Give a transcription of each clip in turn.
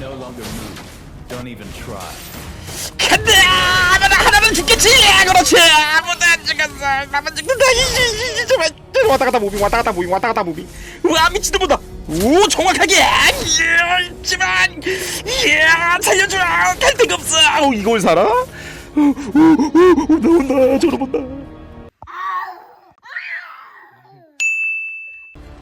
no longer move. Don't even try. 간다! 하나, 하나는 죽겠지! 그렇지! 아무도 안 죽었어! 나만 죽는다! 이이이 제발! 왔다 갔다 무빙, 왔다 갔다 무빙, 왔다 갔다 무빙! 우와, 미치도보다! 오, 정확하게! 이야, 있지만! 이야, 살려줘! 갈 데가 없어! 어, 이걸 살아? 오, 오, 오, 오, 나 온다! 저러 본다!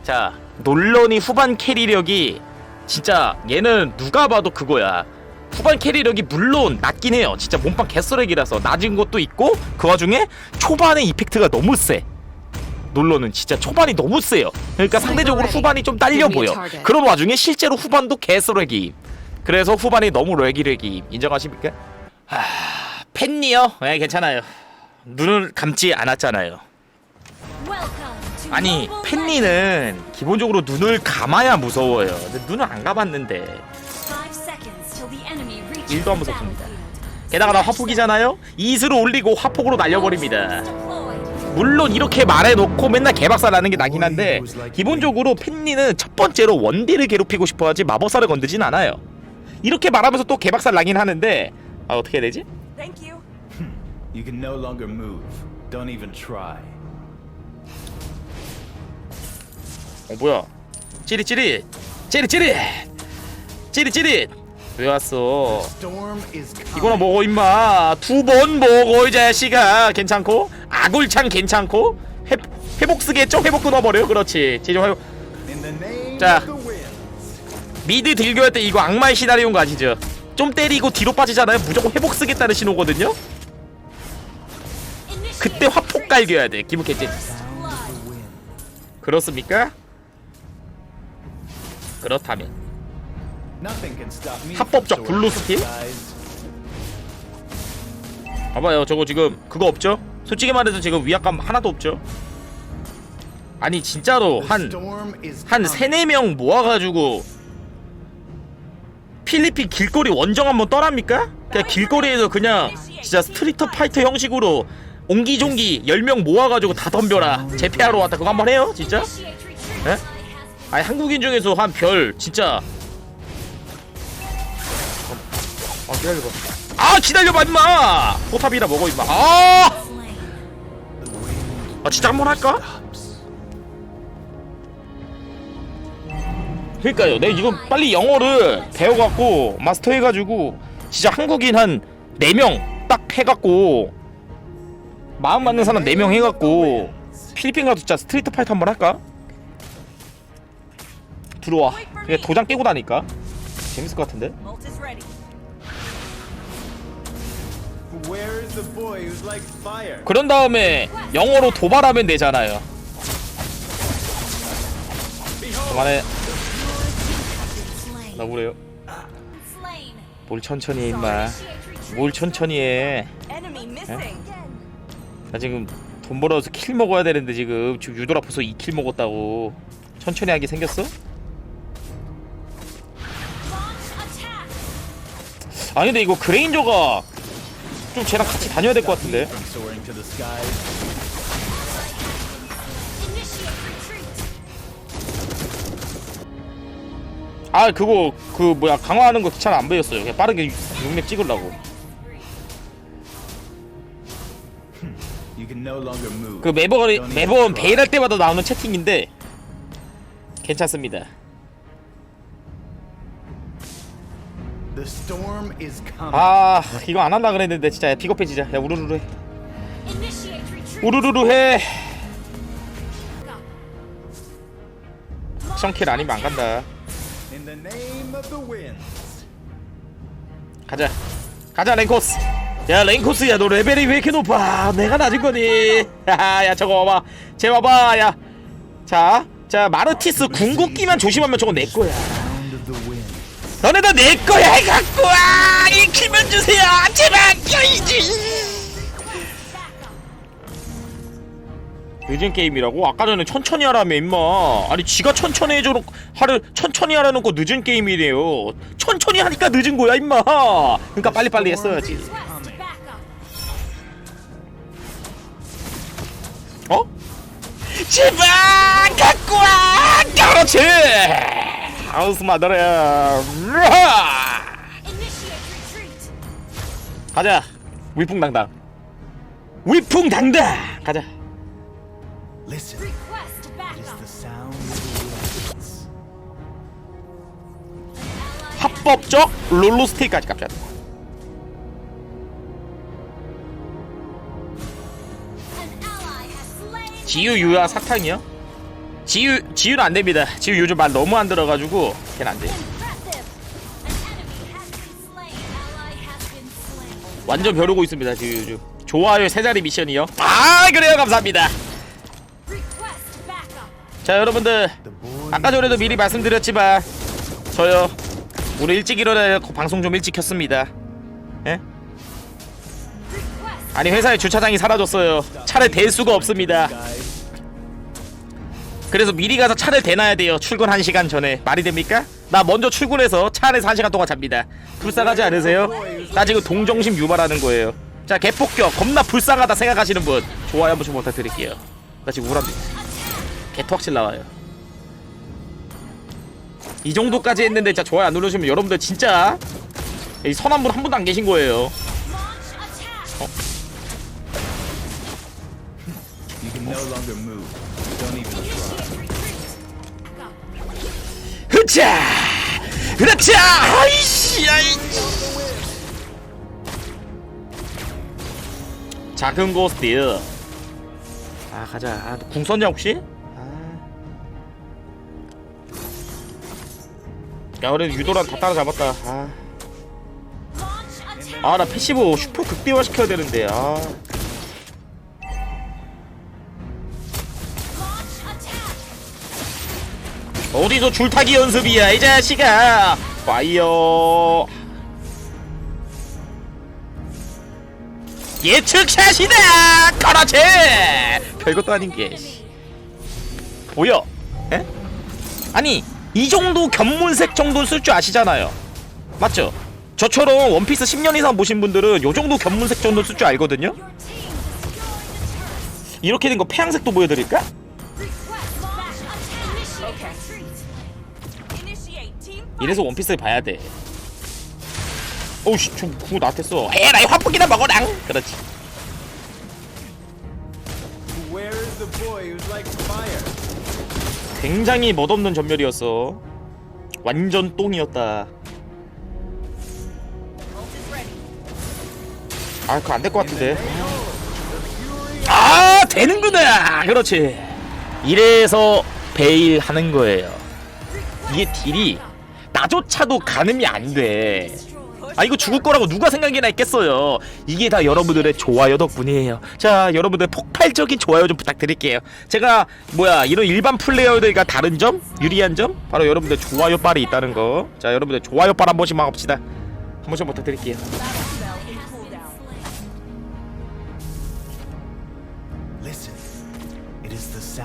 자, 놀러니 후반 캐리력이 진짜 얘는 누가 봐도 그거야. 후반 캐리력이 물론 낮긴 해요. 진짜 몸빵 개쓰레기라서 낮은 것도 있고 그 와중에 초반에 이펙트가 너무 세. 놀러는 진짜 초반이 너무 세요. 그러니까 상대적으로 후반이 좀 딸려 보여. 그런 와중에 실제로 후반도 개쓰레기. 그래서 후반이 너무 렉이렉이 인정하십니까? 하... 팬니요? 네 괜찮아요. 눈을 감지 않았잖아요. 아니 팬니는 기본적으로 눈을 감아야 무서워요. 근데 눈을 안 감았는데 일도 안 무섭습니다. 게다가 나 화폭이잖아요. 이슬을 올리고 화폭으로 날려버립니다. 물론 이렇게 말해놓고 맨날 개박살 나는 게 나긴 한데 기본적으로 팬니는 첫 번째로 원딜을 괴롭히고 싶어하지 마법사를 건드진 않아요. 이렇게 말하면서 또 개박살 나긴 하는데 아 어떻게 해야 되지? You can no longer move. Don't even try. 어 뭐야? 찌릿찌릿. 찌릿찌릿. 찌릿찌릿. 왜 왔어? 이거나 먹어 임마. 두 번 먹어 이 자식아. 괜찮고? 아굴창 괜찮고? 회, 회복 쓰겠죠? 회복 끊어버려 그렇지. 제좀 회복. 자. 미드 딜교할 때 이거 악마의 시나리오인 거 아시죠? 좀 때리고 뒤로 빠지잖아요? 무조건 회복 쓰겠다는 신호거든요? 그때 화폭 갈겨야 돼. 기분겠지 그렇습니까? 그렇다면. 합법적 블루 스킬? 봐봐요 저거 지금 그거 없죠? 솔직히 말해서 지금 위압감 하나도 없죠? 아니 진짜로 한 한. 세네 명 모아가지고 필리핀 길거리 원정 한번 떠납니까? 그냥 길거리에서 그냥 진짜 스트리트 파이터 형식으로 옹기종기 10명 모아가지고 다 덤벼라 재패하러 왔다 그거 한번 해요 진짜? 예? 아니 한국인 중에서 한 별 진짜 아 기다려봐 아 기다려봐 임마 포탑이라 먹어 임마 아, 아 진짜 한 번 할까? 그러니까요. 내가 이거 빨리 영어를 배워갖고 마스터해가지고 진짜 한국인 한 4명 딱 해갖고 마음 맞는 사람 4명 해갖고 필리핀 가서 진짜 스트리트 파이터 한 번 할까? 들어와. 그냥 도장 깨고 다니까. 재밌을 것 같은데? 그런 다음에 영어로 도발하면 되잖아요. 그만해. 나 그래요. 뭘 천천히 해 임마. 뭘 천천히 해. 나 지금 돈 벌어서 킬 먹어야 되는데 지금 지금 유돌 아파서 2킬 먹었다고 천천히 하게 생겼어? 아니 근데 이거 그레인저가 좀 쟤랑 같이 다녀야 될 것 같은데. 아 그거 그 뭐야 강화하는 거 귀찮아 안 배웠어요 그냥 빠르게 6렙 찍으려고. 그 매번 매번 베일 할 때마다 나오는 채팅인데 괜찮습니다 아 이거 안 할라 그랬는데 진짜 야, 비겁해지자. 야 우르르르 해. 우르르르 해. 성킬 아니면 안 간다. 가자. 가자 랭코스. 야 랭코스야 너 레벨이 왜 이렇게 높아? 내가 낮은 거니? 야 저거 봐봐. 쟤 봐봐 야자자 마르티스 궁극기만 조심하면 저거 내 거야 너네 다내 거야 해갖고 와! 익히면 주세요! 제발 껴이지! 늦은 게임이라고? 아까 전에 천천히 하라며 임마. 아니 지가 천천히 해줘 하를 천천히 하라는 거 늦은 게임이래요. 천천히 하니까 늦은 거야 임마. 그러니까 빨리빨리 했어야지. 어? 제발 갖고 와! 그렇지 아우스 마더레 가자. 위풍당당. 위풍당당! 가자. 합법적 롤러스테이까지 갑자기 지유유아 사탕이요? 지유 지유는 안 됩니다. 지유 요즘 말 너무 안 들어가지고 걔는 안 돼. 완전 벼르고 있습니다. 지유 요즘. 좋아요 세 자리 미션이요. 아 그래요 감사합니다. 자 여러분들 아까 전에도 미리 말씀드렸지만 저요 오늘 일찍 일어나야 방송 좀 일찍 켰습니다. 예? 아니 회사에 주차장이 사라졌어요. 차를 댈 수가 없습니다. 그래서 미리 가서 차를 대놔야 돼요. 출근 1시간 전에. 말이 됩니까? 나 먼저 출근해서 차 안에서 1시간 동안 잡니다. 불쌍하지 않으세요? 나 지금 동정심 유발하는 거예요. 자, 개폭격. 겁나 불쌍하다 생각하시는 분. 좋아요 한 번씩 부탁드릴게요. 나 지금 우울합니다. 개토확실 나와요. 이 정도까지 했는데 진짜 좋아요 안 누르시면 여러분들 진짜 이 선한 분 한 분도 안 계신 거예요. No longer move. Don't even try. 흐차! 흐차! 아이씨! 아이. 작은 고스트. 아 가자. 아, 궁 썼냐 혹시? 아. 야 그래도 유도란 다 따라잡았다. 아. Attack. 아나 패시브 슈퍼 극대화 시켜야 되는데. 아. 어디서 줄타기 연습이야 이 자식아. 파이어. 예측샷이다! 그렇지! 별것도 아닌 게 씨. 보여? 에? 아니 이 정도 견문색 정도는 쓸줄 아시잖아요 맞죠? 저처럼 원피스 10년 이상 보신 분들은 요 정도 견문색 정도는 쓸줄 알거든요? 이렇게 된거 페양색도 보여드릴까? 이래서 원피스를 봐야 돼. 오우씨 좀 그거 나한테 써 에라이 화폭이나 먹어랑 그렇지? 굉장히 멋없는 전멸이었어. 완전 똥이었다. 아 그거 안 될 것 같은데. 아 되는구나 그렇지. 이래서 베일 하는 거예요. 이게 딜이 나조차도 가늠이 안 돼. 아 이거 죽을 거라고 누가 생각이나 했겠어요. 이게 다 여러분들의 좋아요 덕분이에요. 자 여러분들 폭발적인 좋아요 좀 부탁드릴게요. 제가 뭐야 이런 일반 플레이어들과 다른 점? 유리한 점? 바로 여러분들 좋아요 빨이 있다는 거 자 여러분들 좋아요 빨 한 번씩만 합시다. 한 번씩 부탁드릴게요.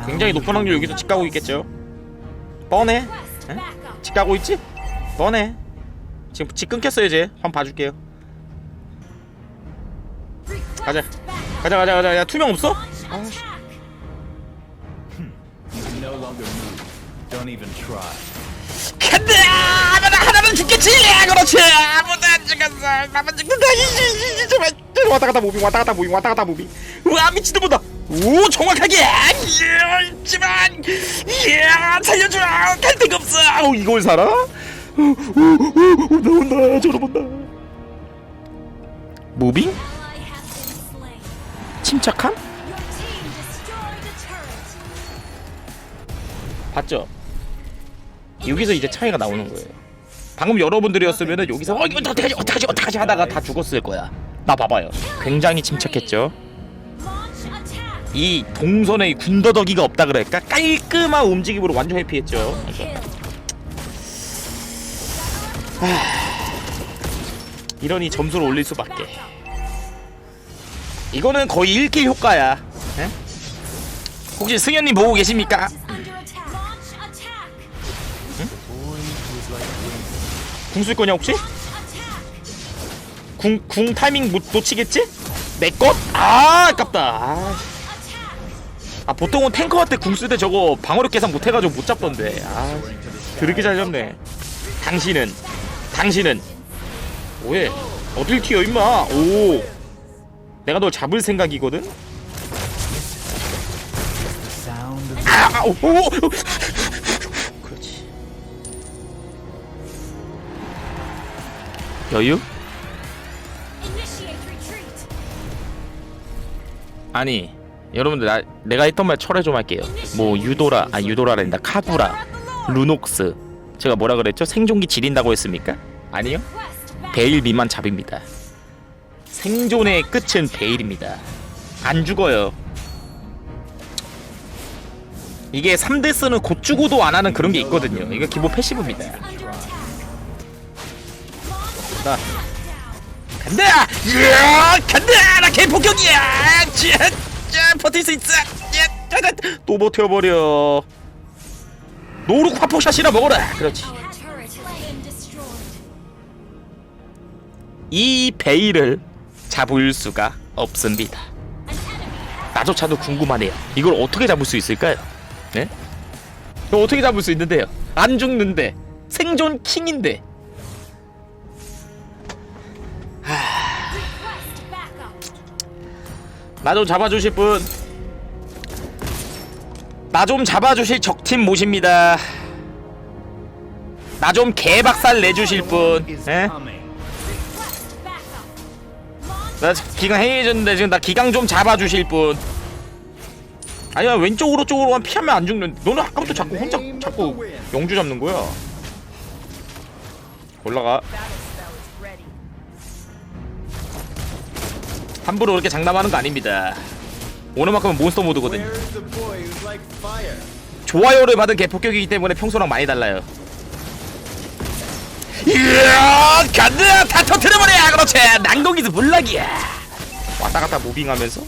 굉장히 높은 확률 여기서 집 가고 있겠죠? 뻔해. 집 가고 있지? 뻔해 지금 집 끊겼어요 이제 한번 봐줄게요 가자. 가자 가자 가자 야 투명 없어? 간다! 하나, 하나는 죽겠지! 그렇지! 아무도 안 죽었어! 나만 죽는다! 이씨, 제발! 왔다 갔다 무빙, 왔다 갔다 무빙, 왔다 갔다 무빙! 우와, 미친놈보다! 오, 정확하게! 있지만! 이야, 살려줘! 갈 데가 없어! 어, 이걸 살아? 온다, 온다, 저러 본다! 무빙? 침착함? 봤죠? 여기서 이제 차이가 나오는 거예요. 방금 여러분들이었으면은 여기서 어 이거 어떡하지 어떡하지 어떡하지 하다가 다 죽었을 거야. 나 봐봐요. 굉장히 침착했죠. 이 동선에 군더더기가 없다 그럴까? 깔끔한 움직임으로 완전 회피했죠. Kill. 이러니 점수를 올릴 수밖에. 이거는 거의 1킬 효과야. 에? 혹시 승현님 보고 계십니까? Is under attack. Launch attack. Boy who's like wind. 궁쓸 거냐 혹시? 궁, 궁 타이밍 못 놓치겠지? 내 것? 아 아깝다. 아. 아 보통은 탱커한테 궁 쓸 때 저거 방어력 계산 못해가지고 못 잡던데 아 드럽게 잘 잡네 당신은 당신은? 뭐해. 어딜 튀어 임마? 오. 내가 널 잡을 생각이거든? 아, 오, 오, 오. 그렇지. 여유? 아니 여러분들 나, 내가 했던 말 철회 좀 할게요. 뭐 유도라 아 유도라랜다 카구라. 루녹스. 제가 뭐라 그랬죠? 생존기 지린다고 했습니까? 아니요. 베일 미만 잡입니다 생존의 끝은 베일입니다 안 죽어요 이게 3데스는 곧 죽어도 안 하는 그런 게 있거든요 이거 기본 패시브입니다. 나 간다! 이야, 간다! 나 개폭격이야! 자, 자, 버틸 수 있어! 야! 또 버텨버려 노룩 화폭샷이나 먹어라! 그렇지 이 베일을 잡을 수가 없습니다 나조차도 궁금하네요 이걸 어떻게 잡을 수 있을까요? 네? 이거 어떻게 잡을 수 있는데요? 안 죽는데 생존 킹인데 request backup. 나좀 잡아주실 분. 나 좀 잡아주실 적팀 모십니다. 나 좀 개박살 내주실 분. is 나 기강 해해졌는데 지금 나 기강 좀 잡아주실 분. 아니야 왼쪽으로 쪽으로만 피하면 안 죽는. 너는 아까부터 자꾸 혼자 자꾸 영주 잡는 거야. 올라가. 함부로 그렇게 장담하는 거 아닙니다. 오늘만큼은 몬스터 모드거든요. 좋아요를 받은 개폭격이기 때문에 평소랑 많이 달라요. 이야 간다 다 터트려버려 그렇지 난공기도 물락이야 왔다 갔다 무빙하면서.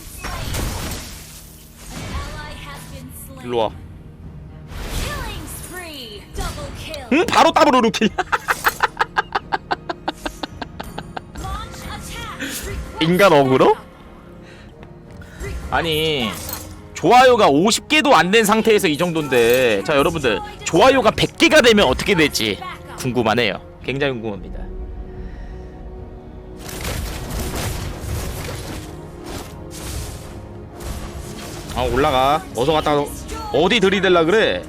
일로 와. 응 바로 더블 루킬 인간 어그로? 아니. 좋아요가 50개도 안 된 상태에서 이 정도인데 자 여러분들 좋아요가 100개가 되면 어떻게 될지 궁금하네요 굉장히 궁금합니다. 아 올라가. 어서 갔다. 와. 어디 들이댈라 그래?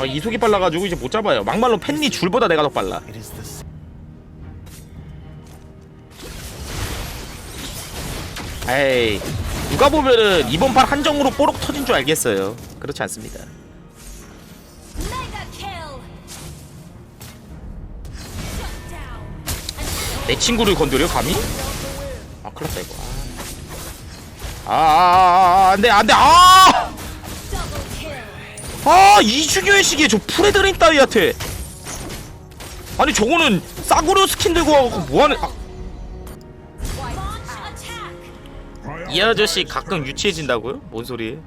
아 이속이 빨라가지고 이제 못 잡아요. 막말로 팬니 줄보다 내가 더 빨라. 에이 누가 보면은 이번 판 한정으로 뽀록 터진 줄 알겠어요. 그렇지 않습니다 내 친구를 건드려 감히? 아 큰일났다 이거 아, 아, 아, 아 안돼 안돼 아! Double kill. 아 이중요의 시기에 저 프레드린 따위한테 아니 저거는 싸구려 스킨 들고 와갖고 뭐하는 아. 이 아저씨 가끔 유치해진다고요? 뭔 소리예요?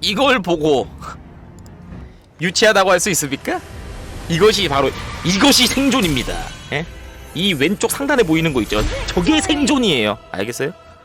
이걸 보고 유치하다고 할 수 있습니까? 이것이 바로 이것이 생존입니다. 예? 이 왼쪽 상단에 보이는 거 있죠? 저게 생존이에요. 알겠어요?